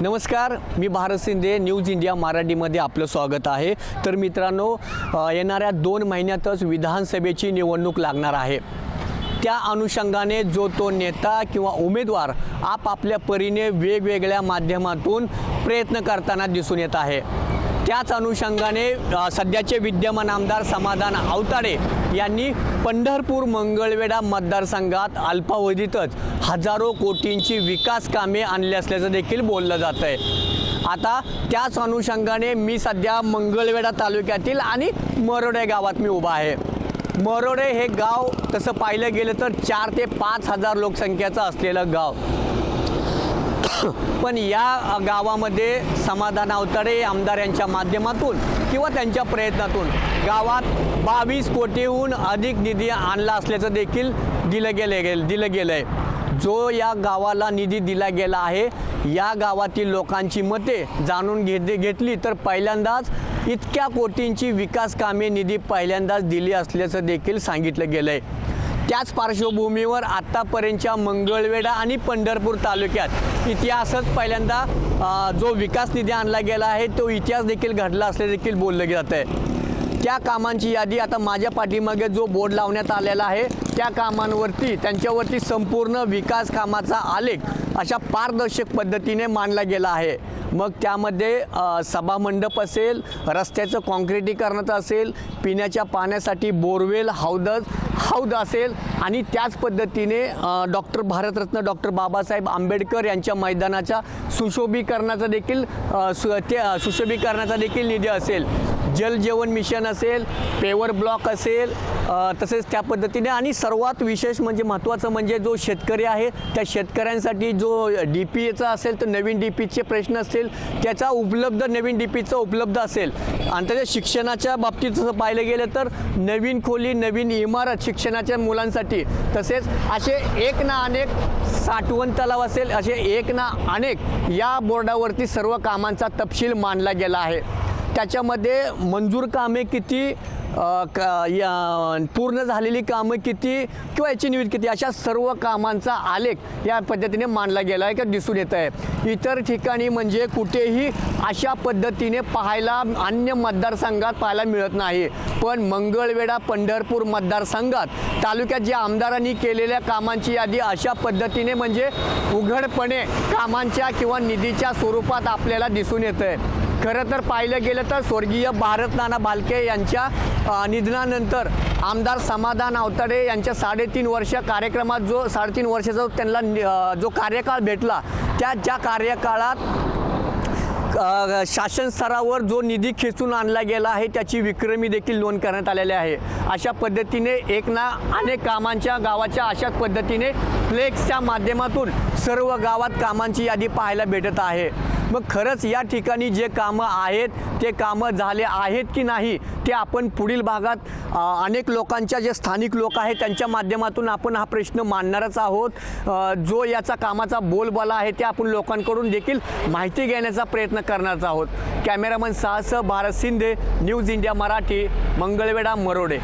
नमस्कार मी Bharat Shinde news India मराठीमध्ये आपलं स्वागत आहे. तर मित्रांनो येणाऱ्या दोन महिन्यातच विधानसभेची निवडणूक लागणार आहे. त्या अनुषंगाने जो तो नेता किंवा उमेदवार आपापल्या परीने वेगवेगळ्या माध्यमातून प्रयत्न करताना दिसून येत आहे. त्याच अनुषंगाने सध्याचे विद्यमान आमदार समाधान आवताडे यांनी पंढरपूर मंगळवेढा मतदारसंघात अल्पावधीतच हजारो कोटींची विकास कामे आणली असल्याचं देखील बोललं जात आहे आता त्याच अनुषंगाने मी सध्या मंगळवेढा तालुक्यातील आणि मरोडे गावात मी उभा आहे. मरोडे हे गाव तसं पाहिलं गेलं तर चार ते पाच हजार लोकसंख्येचं असलेलं गाव. पण या गावामध्ये समाधान अवताडे आमदार यांच्या माध्यमातून किंवा त्यांच्या प्रयत्नातून गावात बावीस कोटीहून अधिक निधी आणला असल्याचं देखील दिलं गेलं गेलं दिलं गेलं आहे जो या गावाला निधी दिला गेला आहे या गावातील लोकांची मते जाणून घेत घेतली तर पहिल्यांदाच इतक्या कोटींची विकास कामे निधी पहिल्यांदाच दिली असल्याचं देखील सांगितलं गेलं आहे त्याच पार्श्वभूमीवर आत्तापर्यंतच्या मंगळवेढा आणि पंढरपूर तालुक्यात इतिहासच पहिल्यांदा जो विकास निधी आणला गेला आहे तो इतिहास देखील घडला असले देखील बोललं जात आहे त्या कामांची यादी आता माझ्या पाठीमागे जो बोर्ड लावण्यात आलेला आहे त्या कामांवरती त्यांच्यावरती संपूर्ण विकास कामाचा आलेख अशा पारदर्शक पद्धतीने मांडला गेला आहे. मग त्यामध्ये सभामंडप असेल रस्त्याचं कॉन्क्रिटीकरणाचं असेल पिण्याच्या पाण्यासाठी बोरवेल हौद हौद असेल आणि त्याच पद्धतीने डॉक्टर भारतरत्न डॉक्टर बाबासाहेब आंबेडकर यांच्या मैदानाच्या सुशोभीकरणाचा देखील सु ते सुशोभीकरणाचा देखील निधी असेल. जल जेवण मिशन असेल पेवर ब्लॉक असेल तसेच त्या पद्धतीने आणि सर्वात विशेष म्हणजे महत्त्वाचं म्हणजे जो शेतकरी आहे त्या शेतकऱ्यांसाठी जो डी पी एचा असेल तर नवीन डी पीचे प्रश्न असतील त्याचा उपलब्ध नवीन डी पीचा उपलब्ध असेल. आणि त्याच्या शिक्षणाच्या बाबतीत जसं पाहिलं गेलं तर नवीन खोली नवीन इमारत शिक्षणाच्या मुलांसाठी. तसेच असे एक ना अनेक साठवण तलाव असेल असे एक ना अनेक या बोर्डावरती सर्व कामांचा तपशील मानला गेला आहे. त्याच्यामध्ये मंजूर कामे किती क या पूर्ण झालेली कामं किती किंवा याची निविद किती अशा सर्व कामांचा आलेख या पद्धतीने मांडला गेला आहे का दिसून येत आहे इतर ठिकाणी म्हणजे कुठेही अशा पद्धतीने पाहायला अन्य मतदारसंघात पाहायला मिळत नाही. पण मंगळवेढा पंढरपूर मतदारसंघात तालुक्यात जे आमदारांनी केलेल्या कामांची यादी अशा पद्धतीने म्हणजे उघडपणे कामांच्या किंवा निधीच्या स्वरूपात आपल्याला दिसून येतं आहे खरं तर पाहिलं गेलं तर स्वर्गीय भारत नाना भालके यांच्या निधनानंतर आमदार समाधान आवताडे यांच्या साडेतीन वर्ष कार्यक्रमात जो साडेतीन वर्षाचा त्यांना नि- जो कार्यकाळ भेटला त्या ज्या कार्यकाळात शासन स्तरावर जो निधी खेचून आणला गेला आहे त्याची विक्रमी देखील नोंद करण्यात आलेली आहे. अशा पद्धतीने एक ना अनेक कामांच्या गावाच्या अशाच पद्धतीने फ्लेक्सच्या माध्यमातून सर्व गावात कामांची यादी पाहायला भेटत आहे. मग खरंच या ठिकाणी जे कामं आहेत ते कामं झाले आहेत की नाही ते आपण पुढील भागात अनेक लोकांच्या जे स्थानिक लोक आहेत त्यांच्या माध्यमातून आपण हा प्रश्न मांडणारच आहोत. जो याचा कामाचा बोलबाला आहे ते आपण लोकांकडून देखील माहिती घेण्याचा प्रयत्न करणारच आहोत. Cameraman Sahas Bharat Shinde news India Marathi Mangalvedha Marode.